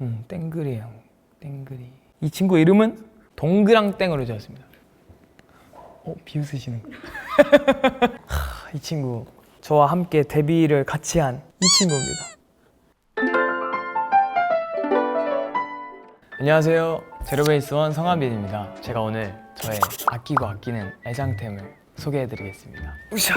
음, 땡그리형. 땡그리. 이 친구 이름은 동그랑땡으로 지었습니다. 어, 비웃으시는 거. 하, 이 친구 저와 함께 데뷔를 같이 한 이 친구입니다. 안녕하세요. 제로베이스원 성한빈입니다. 제가 오늘 저의 아끼고 아끼는 애장템을 소개해드리겠습니다. 우샤!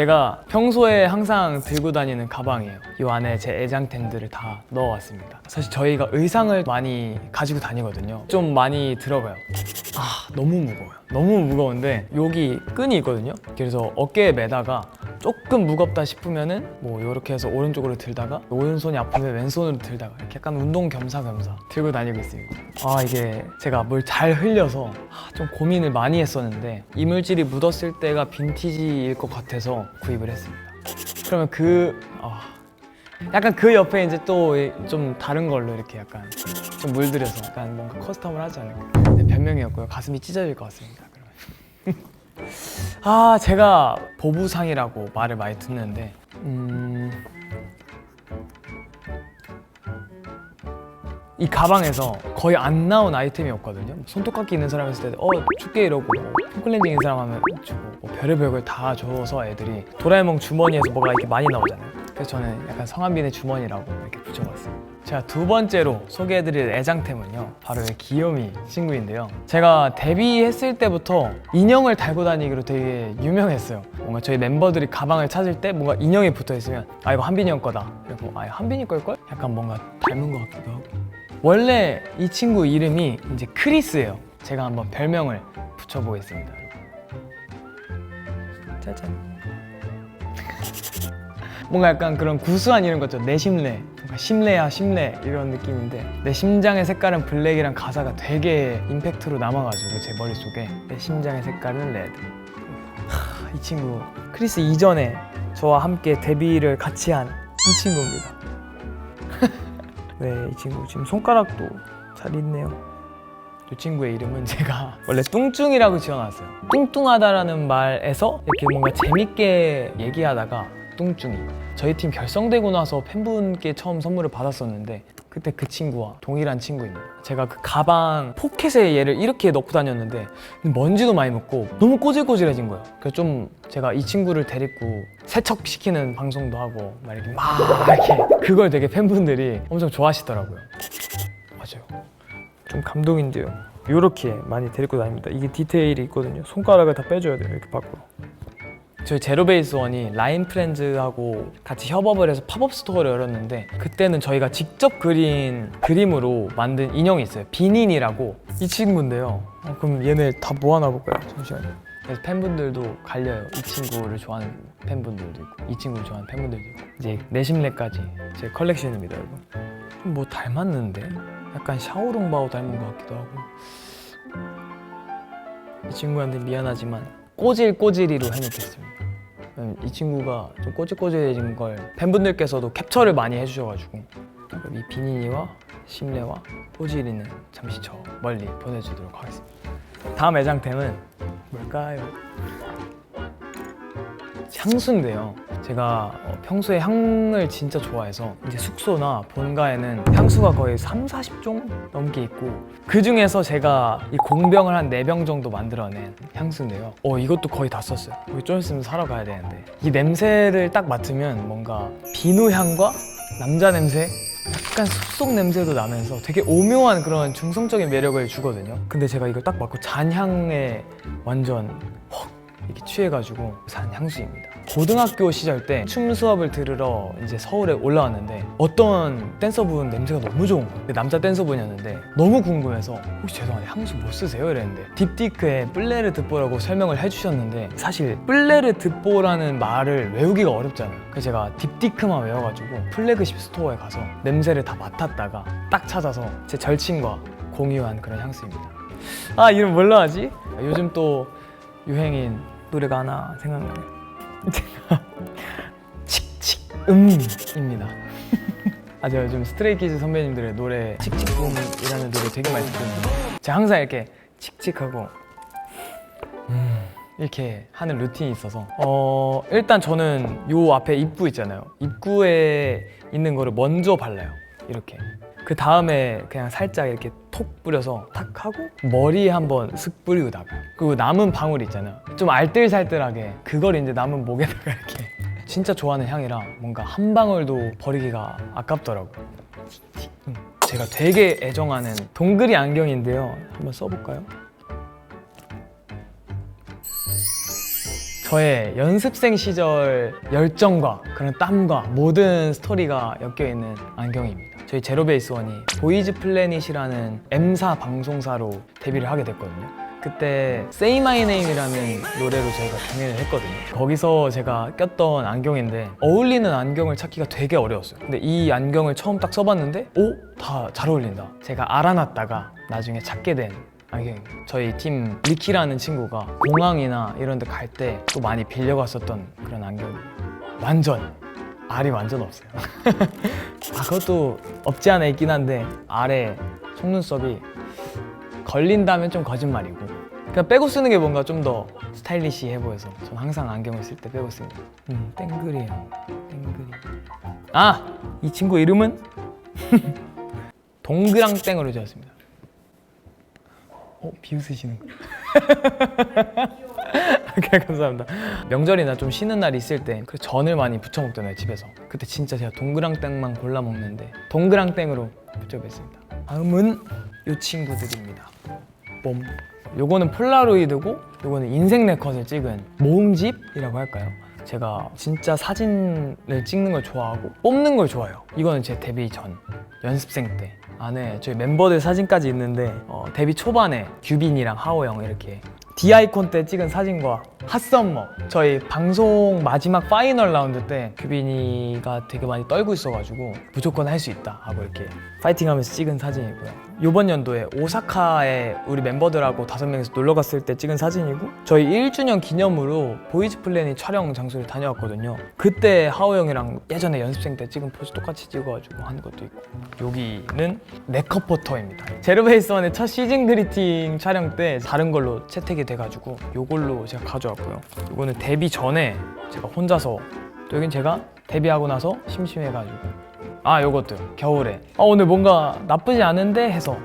제가 평소에 항상 들고 다니는 가방이에요. 이 안에 제 애장템들을 다 넣어왔습니다. 사실 저희가 의상을 많이 가지고 다니거든요. 좀 많이 들어가요. 아, 너무 무거워요. 너무 무거운데 여기 끈이 있거든요. 그래서 어깨에 매다가 조금 무겁다 싶으면은 뭐 이렇게 해서 오른쪽으로 들다가 오른손이 아프면 왼손으로 들다가 이렇게 약간 운동 겸사겸사 들고 다니고 있습니다. 아 이게 제가 뭘 잘 흘려서 아, 좀 고민을 많이 했었는데 이물질이 묻었을 때가 빈티지일 것 같아서 구입을 했습니다. 그러면 그 아, 약간 그 옆에 이제 또 좀 다른 걸로 이렇게 약간 좀 물들여서 약간 뭔가 커스텀을 하지 않을까. 네, 변명이었고요. 가슴이 찢어질 것 같습니다. 그러면. 아 제가 보부상이라고 말을 많이 듣는데 음... 이 가방에서 거의 안 나온 아이템이 없거든요. 손톱깎이 있는 사람 있을 때어 춥게 이러고 폼클렌징 있는 사람 하면 주고 뭐 별의별 걸 다 줘서 애들이 도라에몽 주머니에서 뭐가 이렇게 많이 나오잖아요. 그래서 저는 약간 성한빈의 주머니라고 이렇게 붙여봤어요. 제가 두 번째로 소개해드릴 애장템은요 바로 이 귀요미 친구인데요. 제가 데뷔했을 때부터 인형을 달고 다니기로 되게 유명했어요. 뭔가 저희 멤버들이 가방을 찾을 때 뭔가 인형이 붙어있으면 아 이거 한빈이 형 거다. 그리고 아 이거 한빈이 걸걸? 약간 뭔가 닮은 것 같기도 하고 원래 이 친구 이름이 이제 크리스예요. 제가 한번 별명을 붙여보겠습니다. 짜잔. 뭔가 약간 그런 구수한 이름 같죠? 내심래 뭔가 심래야 심래 이런 느낌인데 내 심장의 색깔은 블랙이란 가사가 되게 임팩트로 남아가지고 제 머릿속에 내 심장의 색깔은 레드. 하, 이 친구 크리스 이전에 저와 함께 데뷔를 같이 한 이 친구입니다 네 이 친구 지금 손가락도 잘 있네요 이 친구의 이름은 제가 원래 뚱뚱이라고 지어놨어요. 뚱뚱하다라는 말에서 이렇게 뭔가 재밌게 얘기하다가 뚱뚱이. 저희 팀 결성되고 나서 팬분께 처음 선물을 받았었는데 그때 그 친구와 동일한 친구입니다. 제가 그 가방 포켓에 얘를 이렇게 넣고 다녔는데 먼지도 많이 묻고 너무 꼬질꼬질해진 거예요. 그래서 좀 제가 이 친구를 데리고 세척시키는 방송도 하고 막 이렇게 막 이렇게 그걸 되게 팬분들이 엄청 좋아하시더라고요. 맞아요. 좀 감동인데요. 이렇게 많이 데리고 다닙니다. 이게 디테일이 있거든요. 손가락을 다 빼줘야 돼요. 이렇게 밖으로. 저희 제로베이스 원이 라인 프렌즈하고 같이 협업을 해서 팝업 스토어를 열었는데 그때는 저희가 직접 그린 그림으로 만든 인형이 있어요. 비닌이라고 이 친구인데요. 어, 그럼 얘네 다 모아놔 볼까요? 잠시만요. 그래서 팬분들도 갈려요. 이 친구를 좋아하는 팬분들도 있고 이 친구를 좋아하는 팬분들도 있고 이제 내심내까지 제 컬렉션입니다, 여러분. 좀뭐 닮았는데? 약간 샤오롱바오 닮은 것 같기도 하고 이 친구한테 미안하지만 꼬질꼬질이로 해놓겠습니다 음, 이 친구가 좀 꼬질꼬질해진 걸 팬분들께서도 캡처를 많이 해주셔가지고 이 비니니와 심레와 꼬질이는 잠시 저 멀리 보내주도록 하겠습니다 다음 애장템은 뭘까요? 향수인데요. 제가 어, 평소에 향을 진짜 좋아해서 이제 숙소나 본가에는 향수가 거의 3, 40종 넘게 있고 그 중에서 제가 이 공병을 한 4병 정도 만들어낸 향수인데요. 어 이것도 거의 다 썼어요. 우리 좀 있으면 사러 가야 되는데 이 냄새를 딱 맡으면 뭔가 비누 향과 남자 냄새 약간 숲속 냄새도 나면서 되게 오묘한 그런 중성적인 매력을 주거든요. 근데 제가 이걸 딱 맡고 잔향에 완전 확 이렇게 취해가지고 산 향수입니다. 고등학교 시절 때 춤 수업을 들으러 이제 서울에 올라왔는데 어떤 댄서분 냄새가 너무 좋은 거예요. 남자 댄서분이었는데 너무 궁금해서 혹시 죄송한데 향수 뭐 쓰세요? 이랬는데 딥디크의 플레르 듣보라고 설명을 해주셨는데 사실 플레르 듣보라는 말을 외우기가 어렵잖아요. 그래서 제가 딥디크만 외워가지고 플래그십 스토어에 가서 냄새를 다 맡았다가 딱 찾아서 제 절친과 공유한 그런 향수입니다. 아 이름 뭘로 하지? 요즘 또 유행인 노래가 하나 생각나네. 칙칙 음입니다. 아 제가 요즘 스트레이키즈 선배님들의 노래 칙칙 음이라는 노래 되게 많이 듣는데 제가 항상 이렇게 칙칙하고 음 이렇게 하는 루틴이 있어서 어 일단 저는 요 앞에 입구 있잖아요. 입구에 있는 거를 먼저 발라요. 이렇게 그 다음에 그냥 살짝 이렇게 톡 뿌려서 탁 하고 머리에 한번 슥 뿌리고 나가요. 그리고 남은 방울 있잖아요. 좀 알뜰살뜰하게 그걸 이제 남은 목에다가 이렇게 진짜 좋아하는 향이라 뭔가 한 방울도 버리기가 아깝더라고요. 음, 제가 되게 애정하는 동그리 안경인데요. 한번 써볼까요? 저의 연습생 시절 열정과 그런 땀과 모든 스토리가 엮여 있는 안경입니다. 저희 제로베이스원이 보이즈 플래닛이라는 M사 방송사로 데뷔를 하게 됐거든요. 그때 Say My Name이라는 노래로 저희가 공연을 했거든요. 거기서 제가 꼈던 안경인데 어울리는 안경을 찾기가 되게 어려웠어요. 근데 이 안경을 처음 딱 써봤는데 오? 다 잘 어울린다. 제가 알아놨다가 나중에 찾게 된 안경입니다. 저희 팀 리키라는 친구가 공항이나 이런 데 갈 때 또 많이 빌려갔었던 그런 안경이에요. 완전 알이 완전 없어요. 아 그것도 없지 않아 있긴 한데 아래 속눈썹이 걸린다면 좀 거짓말이고 그냥 빼고 쓰는 게 뭔가 좀 더 스타일리시해 보여서 전 항상 안경을 쓸 때 빼고 씁니다. 음 땡글이에요. 땡글이. 아 이 친구 이름은 동그랑땡으로 지었습니다. 어 비웃으시는 거. 오케이 감사합니다. 명절이나 좀 쉬는 날 있을 때그 전을 많이 부쳐 먹잖아요 집에서. 그때 진짜 제가 동그랑땡만 골라 먹는데 동그랑땡으로 붙여봤습니다. 다음은 이 친구들입니다. 봄. 요거는 폴라로이드고 요거는 인생 네컷을 찍은 모음집이라고 할까요? 제가 진짜 사진을 찍는 걸 좋아하고 뽑는 걸 좋아해요. 이거는 제 데뷔 전 연습생 때 안에 저희 멤버들 사진까지 있는데 어, 데뷔 초반에 규빈이랑 하오 형 이렇게 디아이콘 때 찍은 사진과 핫썸머. 저희 방송 마지막 파이널 라운드 때 규빈이가 되게 많이 떨고 있어가지고 무조건 할 수 있다 하고 이렇게 파이팅하면서 찍은 사진이고요. 이번 연도에 오사카에 우리 멤버들하고 다섯 명이서 놀러 갔을 때 찍은 사진이고 저희 1주년 기념으로 보이즈 플래닛 촬영 장소를 다녀왔거든요. 그때 하오 형이랑 예전에 연습생 때 찍은 포즈 똑같이 찍어가지고 하는 것도 있고. 여기는 네컷 포터입니다. 제로베이스원의 첫 시즌 그리팅 촬영 때 다른 걸로 채택이 돼가지고 요걸로 제가 가져왔고요. 이거는 데뷔 전에 제가 혼자서 또 여긴 제가 데뷔하고 나서 심심해가지고. 아 요것도 겨울에. 아 오늘 뭔가 나쁘지 않은데 해서.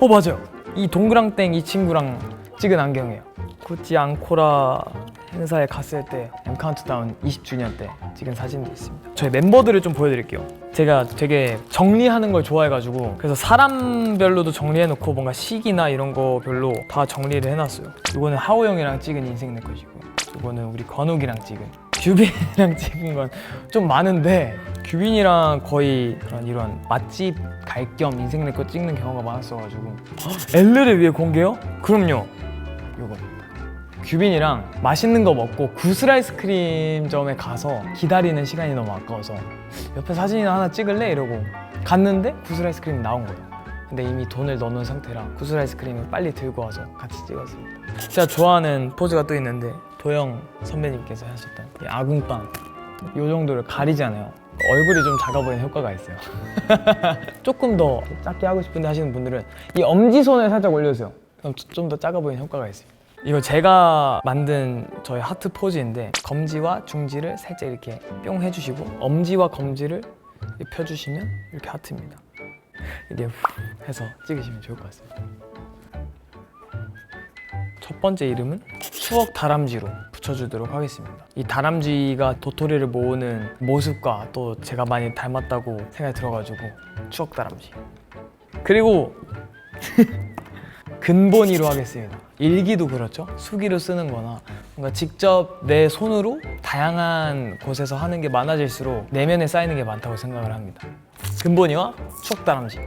어 맞아요. 이 동그랑땡 이 친구랑 찍은 안경이에요. 구찌 앙코라 행사에 갔을 때 M 카운트다운 20주년 때 찍은 사진도 있습니다. 저희 멤버들을 좀 보여드릴게요. 제가 되게 정리하는 걸 좋아해가지고 그래서 사람별로도 정리해놓고 뭔가 시기나 이런 거 별로 다 정리를 해놨어요. 이거는 하오 형이랑 찍은 인생 네컷이고요 이거는 우리 건욱이랑 찍은 규빈이랑 찍은 건 좀 많은데 규빈이랑 거의 그런 이런 맛집 갈 겸 인생 내거 찍는 경우가 많았어가지고. 헉, 엘르를 위해 공개요? 그럼요. 요겁니다 규빈이랑 맛있는 거 먹고 구슬 아이스크림점에 가서 기다리는 시간이 너무 아까워서 옆에 사진이나 하나 찍을래? 이러고 갔는데 구슬 아이스크림이 나온 거예요. 근데 이미 돈을 넣어놓은 상태라 구슬 아이스크림을 빨리 들고 와서 같이 찍었습니다. 제가 좋아하는 포즈가 또 있는데 도영 선배님께서 하셨던 이 아궁빵. 이 정도를 가리지 않아요. 얼굴이 좀 작아 보이는 효과가 있어요. 조금 더 작게 하고 싶은데 하시는 분들은 이 엄지손을 살짝 올려주세요. 그럼 좀 더 작아 보이는 효과가 있어요 이거 제가 만든 저희 하트 포즈인데 검지와 중지를 살짝 이렇게 뿅 해주시고 엄지와 검지를 이렇게 펴주시면 이렇게 하트입니다 이게 후 해서 찍으시면 좋을 것 같습니다 첫 번째 이름은 추억 다람쥐로 붙여주도록 하겠습니다. 이 다람쥐가 도토리를 모으는 모습과 또 제가 많이 닮았다고 생각이 들어가지고 추억 다람쥐. 그리고 근본이로 하겠습니다. 일기도 그렇죠. 수기로 쓰는 거나 뭔가 직접 내 손으로 다양한 곳에서 하는 게 많아질수록 내면에 쌓이는 게 많다고 생각을 합니다. 근본이와 추억 다람쥐.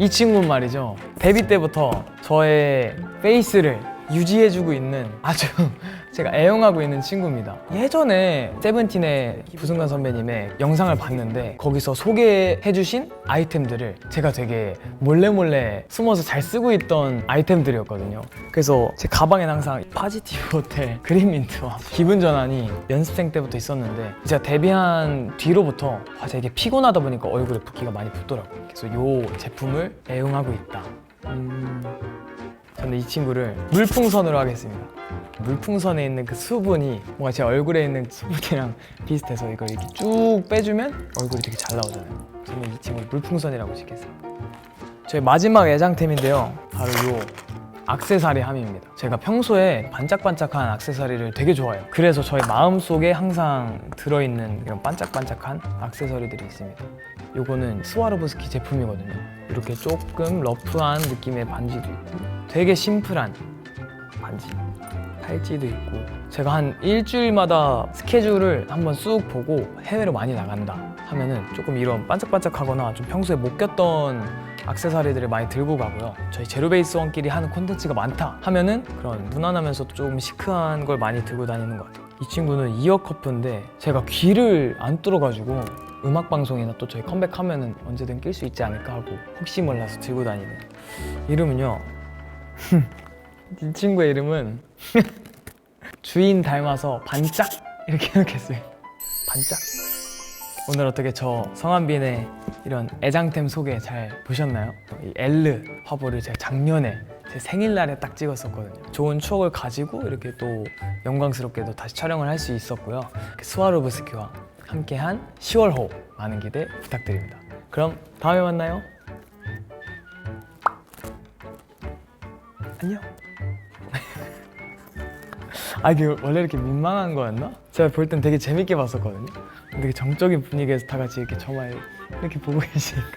이 친구는 말이죠. 데뷔 때부터 저의 페이스를 유지해주고 있는 아주 제가 애용하고 있는 친구입니다. 예전에 세븐틴의 부승관 선배님의 영상을 봤는데 거기서 소개해주신 아이템들을 제가 되게 몰래 몰래 숨어서 잘 쓰고 있던 아이템들이었거든요. 그래서 제 가방엔 항상 파지티브 호텔 그린민트와 기분 전환이 연습생 때부터 있었는데 제가 데뷔한 뒤로부터 아, 제가 이게 피곤하다 보니까 얼굴에 붓기가 많이 붙더라고요. 그래서 이 제품을 애용하고 있다. 음... 저는 이 친구를 물풍선으로 하겠습니다. 물풍선에 있는 그 수분이 뭔가 제 얼굴에 있는 수분이랑 비슷해서 이걸 이렇게 쭉 빼주면 얼굴이 되게 잘 나오잖아요. 저는 이 친구를 물풍선이라고 짓겠습니다. 저희 마지막 애장템인데요. 바로 요 악세사리 함입니다. 제가 평소에 반짝반짝한 악세사리를 되게 좋아해요. 그래서 저희 마음속에 항상 들어있는 이런 반짝반짝한 악세사리들이 있습니다. 요거는 스와로브스키 제품이거든요. 이렇게 조금 러프한 느낌의 반지도 있고 되게 심플한 반지. 팔찌도 있고 제가 한 일주일마다 스케줄을 한번 쑥 보고 해외로 많이 나간다 하면은 조금 이런 반짝반짝하거나 좀 평소에 못 꼈던 악세사리들을 많이 들고 가고요 저희 제로베이스원끼리 하는 콘텐츠가 많다 하면은 그런 무난하면서도 조금 시크한 걸 많이 들고 다니는 것 같아요 이 친구는 이어 커프인데 제가 귀를 안 뚫어가지고 음악 방송이나 또 저희 컴백하면은 언제든 낄 수 있지 않을까 하고 혹시 몰라서 들고 다니는 이름은요 이 친구의 이름은 주인 닮아서 반짝 이렇게 해놓겠어요. 반짝. 오늘 어떻게 저 성한빈의 이런 애장템 소개 잘 보셨나요? 이 엘르 화보를 제가 작년에 제 생일날에 딱 찍었었거든요. 좋은 추억을 가지고 이렇게 또 영광스럽게도 다시 촬영을 할 수 있었고요. 이렇게 스와로브스키와 함께한 10월호 많은 기대 부탁드립니다. 그럼 다음에 만나요. 안녕. 아 이게 원래 이렇게 민망한 거였나? 제가 볼 땐 되게 재밌게 봤었거든요. 되게 정적인 분위기에서 다 같이 이렇게 저만 이렇게 보고 계시니까